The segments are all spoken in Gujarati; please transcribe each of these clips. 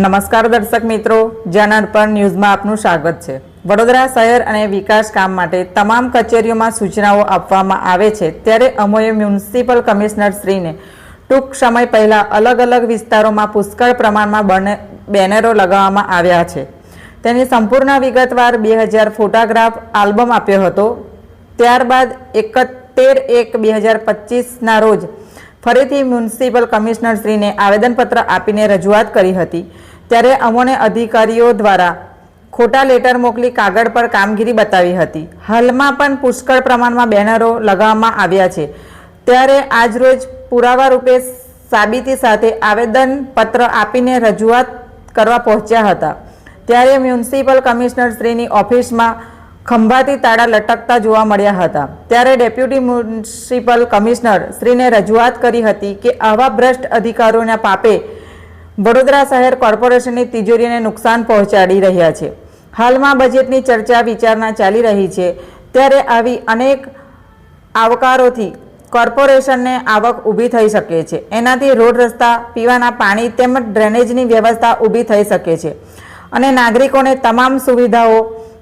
નમસ્કાર દર્શક મિત્રો જનાર્પણ ન્યૂઝમાં આપનું સ્વાગત છે. વડોદરા શહેર અને વિકાસ કામ માટે તમામ કચેરીઓમાં સૂચનાઓ આપવામાં આવે છે, ત્યારે અમોએ મ્યુનિસિપલ કમિશનર શ્રીને ટૂંક સમય પહેલાં અલગ અલગ વિસ્તારોમાં પુષ્કળ પ્રમાણમાં બને- બેનરો લગાવવામાં આવ્યા છે. તેની સંપૂર્ણ વિગતવાર બે હજાર ફોટોગ્રાફ આલ્બમ આપ્યો હતો. ત્યારબાદ એકતેર એક બે હજાર પચીસના રોજ ફરીથી મ્યુનિસિપલ કમિશનરશ્રીને આવેદનપત્ર આપીને રજૂઆત કરી હતી. ત્યારે અમોને અધિકારીઓ દ્વારા ખોટા લેટર મોકલી કાગળ પર કામગીરી બતાવી હતી. હાલમાં પણ પુષ્કળ પ્રમાણમાં બેનરો લગાવવામાં આવ્યા છે. ત્યારે આજરોજ પુરાવા રૂપે સાબિતી સાથે આવેદનપત્ર આપીને રજૂઆત કરવા પહોંચ્યા હતા. ત્યારે મ્યુનિસિપલ કમિશનર શ્રીની ઓફિસમાં ખંભાતી તાળા લટકતા જોવા મળ્યા હતા. ત્યારે ડેપ્યુટી મ્યુનિસિપલ કમિશનર શ્રીને રજૂઆત કરી હતી કે આવા ભ્રષ્ટ અધિકારોના પાપે વડોદરા શહેર કોર્પોરેશનની તિજોરીને નુકસાન પહોંચાડી રહ્યા છે. હાલમાં બજેટની ચર્ચા વિચારણા ચાલી રહી છે. ત્યારે આવી અનેક આવકારોથી કોર્પોરેશનને આવક ઊભી થઈ શકે છે. એનાથી રોડ રસ્તા, પીવાના પાણી તેમજ ડ્રેનેજની વ્યવસ્થા ઊભી થઈ શકે છે અને નાગરિકોને તમામ સુવિધાઓ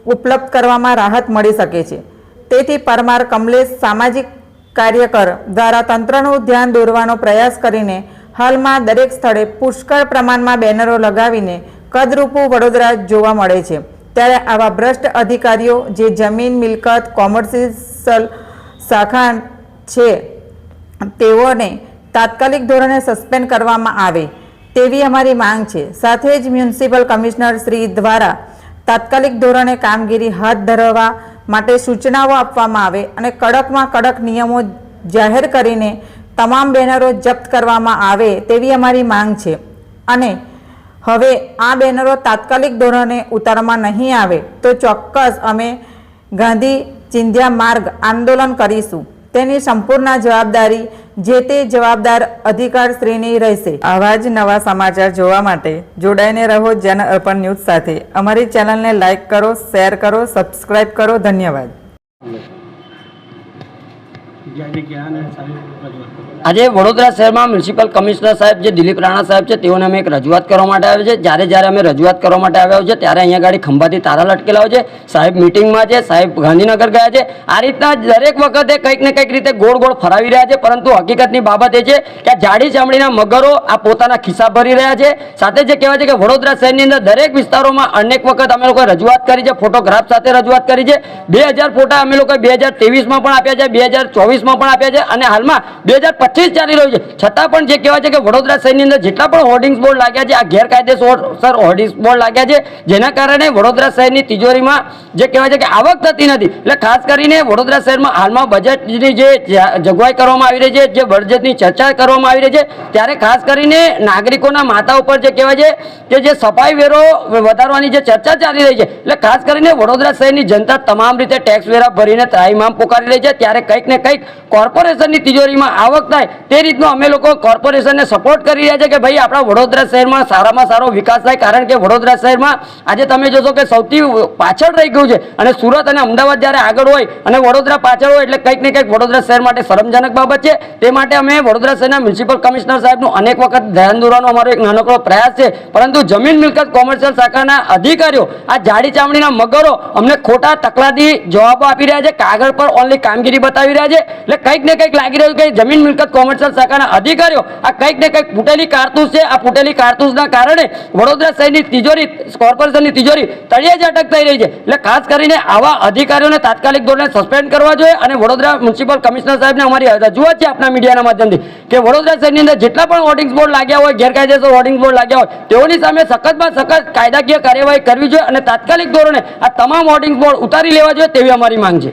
ઉપલબ્ધ કરવામાં રાહત મળી શકે છે. તેથી પરમાર કમલેશ સામાજિક કાર્યકર દ્વારા તંત્રનું ધ્યાન દોરવાનો પ્રયાસ કરીને હાલમાં દરેક સ્થળે પુષ્કળ પ્રમાણમાં બેનરો લગાવીને કદરૂપું વડોદરા જોવા મળે છે. ત્યારે આવા ભ્રષ્ટ અધિકારીઓ જે જમીન, મિલકત, કોમર્શિયલ શાખા છે, તેઓને તાત્કાલિક ધોરણે સસ્પેન્ડ કરવામાં આવે તેવી અમારી માંગ છે. સાથે જ મ્યુનિસિપલ કમિશનર શ્રી દ્વારા તાત્કાલિક ધોરણે કામગીરી હાથ ધરવા માટે સૂચનાઓ આપવામાં આવે અને કડકમાં કડક નિયમો જાહેર કરીને તમામ બેનરો જપ્ત કરવામાં આવે તેવી અમારી માંગ છે. અને હવે આ બેનરો તાત્કાલિક ધોરણે ઉતારવામાં નહીં આવે તો ચોક્કસ અમે ગાંધી ચિંધ્યા માર્ગ આંદોલન કરીશું. તેની સંપૂર્ણ જવાબદારી જે તે જવાબદાર અધિકાર શ્રીની રહેશે. આવા જ નવા સમાચાર જોવા માટે જોડાઈને રહો જન અર્પણ ન્યૂઝ સાથે. અમારી ચેનલને લાઇક કરો, શેર કરો, સબસ્ક્રાઇબ કરો. ધન્યવાદ જગ્યાએ ગયા અને સારી રજૂઆત કરી. આજે વડોદરા શહેરમાં મ્યુનિસિપલ કમિશનર સાહેબ જે દિલીપ રાણા સાહેબ છે, તેઓને અમે એક રજૂઆત કરવા માટે આવ્યા છે જ્યારે જ્યારે અમે રજૂઆત કરવા માટે આવ્યા છે, ત્યારે અહીંયા ગાડી ખંભાથી તારા લટકેલા હોય છે. સાહેબ મિટિંગમાં છે, સાહેબ ગાંધીનગર ગયા છે. આ રીતના દરેક વખતે કંઈક ને કંઈક રીતે ગોળ ગોળ ફરાવી રહ્યા છે, પરંતુ હકીકતની બાબત એ છે કે આ જાડી ચામડીના મગરો આ પોતાના ખિસ્સા ભરી રહ્યા છે. સાથે જે કહેવાય છે કે વડોદરા શહેરની અંદર દરેક વિસ્તારોમાં અનેક વખત અમે લોકોએ રજૂઆત કરી છે, ફોટોગ્રાફ સાથે રજૂઆત કરી છે. બે ફોટા અમે લોકોએ બે હજાર ત્રેવીસમાં પણ આપ્યા છે, બે હજાર ચોવીસમાં પણ આપ્યા છે અને હાલમાં બે હજાર પચીસ ચાલી રહ્યું છે. છતાં પણ જે કહેવાય છે કે વડોદરા શહેરની અંદર જેટલા પણ હોર્ડિંગ્સ બોર્ડ લાગ્યા છે, આ ગેરકાયદેસર હોર્ડિંગ્સ બોર્ડ લાગ્યા છે, જેના કારણે વડોદરા શહેરની તિજોરીમાં જે કહેવાય છે કે આવક થતી નથી. એટલે ખાસ કરીને વડોદરા શહેરમાં હાલમાં બજેટની જે જોગવાઈ કરવામાં આવી રહી છે, જે બજેટની ચર્ચા કરવામાં આવી રહી છે, ત્યારે ખાસ કરીને નાગરિકોના માથા ઉપર જે કહેવાય છે કે જે સફાઈ વેરો વધારવાની જે ચર્ચા ચાલી રહી છે. એટલે ખાસ કરીને વડોદરા શહેરની જનતા તમામ રીતે ટેક્સ વેરા ભરીને ત્રાહીમામ પોકારી રહી છે. ત્યારે કંઈક ને કંઈક કોર્પોરેશનની તિજોરીમાં આવક થાય તે રીતનો અમે લોકો કોર્પોરેશનને સપોર્ટ કરી રહ્યા છે કે ભાઈ આપણા વડોદરા શહેરમાં સારામાં સારો વિકાસ થાય, કારણ કે વડોદરા શહેરમાં આજે તમે જોશો કે સૌથી પાછળ રહી ગયું છે અને સુરત અને અમદાવાદ જ્યારે આગળ હોય અને વડોદરા પાછળ હોય એટલે કંઈક ને કંઈક વડોદરા શહેર માટે શરમજનક બાબત છે. તે માટે અમે વડોદરા શહેરના મ્યુનિસિપલ કમિશનર સાહેબનું અનેક વખત ધ્યાન દોરવાનો અમારો એક નાનકડો પ્રયાસ છે. પરંતુ જમીન મિલકત કોમર્શિયલ શાખાના અધિકારીઓ આ જાડી ચામડીના મગરો અમને ખોટા તકલાદી જવાબો આપી રહ્યા છે. કાગળ પર ઓનલી કામગીરી બતાવી રહ્યા છે. એટલે કંઈક ને કંઈક લાગી રહ્યું કે જમીન મિલકત કોમર્શિયલ શાખાના અધિકારીઓ આ કંઈક ને કંઈક ફૂટેલી કારતૂસ છે. આ ફૂટેલી કારતૂસના કારણે વડોદરા શહેરની તિજોરી, કોર્પોરેશનની તિજોરી તળિયે જ અટક થઈ રહી છે. એટલે ખાસ કરીને આવા અધિકારીઓને તાત્કાલિક ધોરણે સસ્પેન્ડ કરવા જોઈએ અને વડોદરા મ્યુનિસિપલ કમિશનર સાહેબને અમારી રજૂઆત છે આપણા મીડિયાના માધ્યમથી કે વડોદરા શહેરની અંદર જેટલા પણ હોર્ડિંગ્સ બોર્ડ લાગ્યા હોય, ગેરકાયદેસર હોર્ડિંગ્સ બોર્ડ લાગ્યા હોય, તેઓની સામે સખતમાં સખત કાયદાકીય કાર્યવાહી કરવી જોઈએ અને તાત્કાલિક ધોરણે આ તમામ હોર્ડિંગ્સ બોર્ડ ઉતારી લેવા જોઈએ તેવી અમારી માંગ છે.